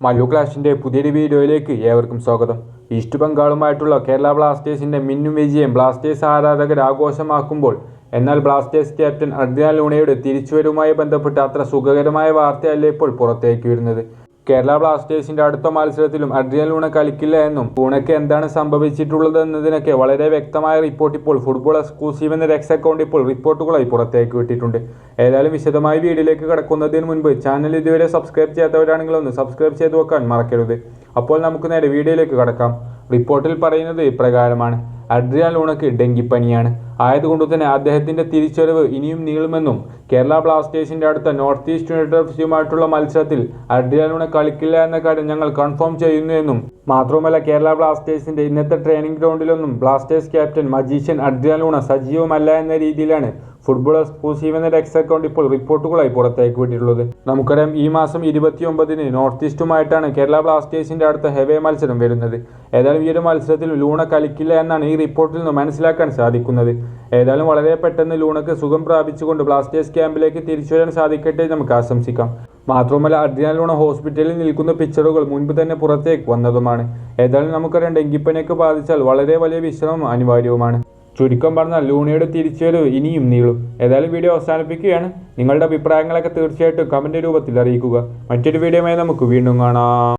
മല്ലു ക്ലാഷിന്റെ പുതിയൊരു വീഡിയോയിലേക്ക് ഏവർക്കും സ്വാഗതം. ഈസ്റ്റ് ബംഗാളുമായിട്ടുള്ള കേരള ബ്ലാസ്റ്റേഴ്സിന്റെ മിന്നും വിജയം ബ്ലാസ്റ്റേഴ്സ് ആരാധകർ ആഘോഷമാക്കുമ്പോൾ എന്നാൽ ബ്ലാസ്റ്റേഴ്സ് ക്യാപ്റ്റൻ അർജുന ലൂണയുടെ തിരിച്ചുവരവുമായി ബന്ധപ്പെട്ട് അത്ര സുഖകരമായ വാർത്തയല്ല ഇപ്പോൾ പുറത്തേക്ക് വരുന്നത്. കേരള ബ്ലാസ്റ്റേഴ്സിന്റെ അടുത്ത മത്സരത്തിലും അഡ്രിയൻ ലൂണ കളിക്കില്ല എന്നും ലൂണയ്ക്ക് എന്താണ് സംഭവിച്ചിട്ടുള്ളത് എന്നതിനൊക്കെ വളരെ വ്യക്തമായ റിപ്പോർട്ട് ഇപ്പോൾ ഫുട്ബോൾ എക്സ്ക്ലൂസീവ് എന്ന രക്ഷ അക്കൗണ്ട് ഇപ്പോൾ റിപ്പോർട്ടുകളായി പുറത്തേക്ക് വിട്ടിട്ടുണ്ട്. ഏതായാലും വിശദമായി വീഡിയോയിലേക്ക് കടക്കുന്നതിന് മുൻപ് ചാനൽ ഇതുവരെ സബ്സ്ക്രൈബ് ചെയ്യാത്തവരാണെങ്കിൽ ഒന്ന് സബ്സ്ക്രൈബ് ചെയ്ത് വെക്കാൻ മറക്കരുത്. അപ്പോൾ നമുക്ക് നേരെ വീഡിയോയിലേക്ക് കടക്കാം. റിപ്പോർട്ടിൽ പറയുന്നത് ഇപ്രകാരമാണ്. അഡ്രിയ ലൂണയ്ക്ക് ഡെങ്കിപ്പനിയാണ്. ആയതുകൊണ്ട് തന്നെ അദ്ദേഹത്തിന്റെ തിരിച്ചുവരവ് ഇനിയും നീളുമെന്നും കേരള ബ്ലാസ്റ്റേഴ്സിന്റെ അടുത്ത നോർത്ത് ഈസ്റ്റ് യുണൈറ്റഡ് എഫ് സിയുമായിട്ടുള്ള മത്സരത്തിൽ അഡ്രിയാൻ കളിക്കില്ല എന്ന കാര്യം ഞങ്ങൾ കൺഫേം ചെയ്യുന്നു എന്നും. മാത്രവുമല്ല കേരള ബ്ലാസ്റ്റേഴ്സിന്റെ ഇന്നത്തെ training ഗ്രൗണ്ടിലൊന്നും Blasters captain magician Adrian Luna സജീവമല്ല എന്ന രീതിയിലാണ് ഫുട്ബോൾ എക്സ്ക്ലൂസീവ് എന്ന എക്സ് അക്കൗണ്ട് ഇപ്പോൾ റിപ്പോർട്ടുകളായി പുറത്തേക്ക് വിട്ടിട്ടുള്ളത്. നമുക്കറിയാം ഈ മാസം ഇരുപത്തി ഒമ്പതിന് നോർത്ത് ഈസ്റ്റുമായിട്ടാണ് കേരള ബ്ലാസ്റ്റേഴ്സിന്റെ അടുത്ത ഹെവേ മത്സരം വരുന്നത്. ഏതായാലും ഈ ഒരു മത്സരത്തിൽ ലൂണ കളിക്കില്ല എന്നാണ് ഈ റിപ്പോർട്ടിൽ നിന്ന് മനസ്സിലാക്കാൻ സാധിക്കുന്നത്. ഏതായാലും വളരെ പെട്ടെന്ന് ലൂണക്ക് സുഖം പ്രാപിച്ചുകൊണ്ട് ബ്ലാസ്റ്റേഴ്സ് ക്യാമ്പിലേക്ക് തിരിച്ചു വരാൻ സാധിക്കട്ടെ നമുക്ക് ആശംസിക്കാം. മാത്രമല്ല അഡ്രിയാൻ ലൂണ ഹോസ്പിറ്റലിൽ നിൽക്കുന്ന പിക്ചറുകൾ മുൻപ് തന്നെ പുറത്തേക്ക് വന്നതുമാണ്. ഏതായാലും നമുക്കറിയാം ഡെങ്കിപ്പനയ്ക്ക് ബാധിച്ചാൽ വളരെ വലിയ വിശ്രമം അനിവാര്യവുമാണ്. ചുരുക്കം പറഞ്ഞാൽ ലൂണയുടെ തിരിച്ചുവരവ് ഇനിയും നീളും. ഏതായാലും വീഡിയോ അവസാനിപ്പിക്കുകയാണ്. നിങ്ങളുടെ അഭിപ്രായങ്ങളൊക്കെ തീർച്ചയായിട്ടും കമന്റ് രൂപത്തിൽ അറിയിക്കുക. മറ്റൊരു വീഡിയോയുമായി നമുക്ക് വീണ്ടും കാണാം.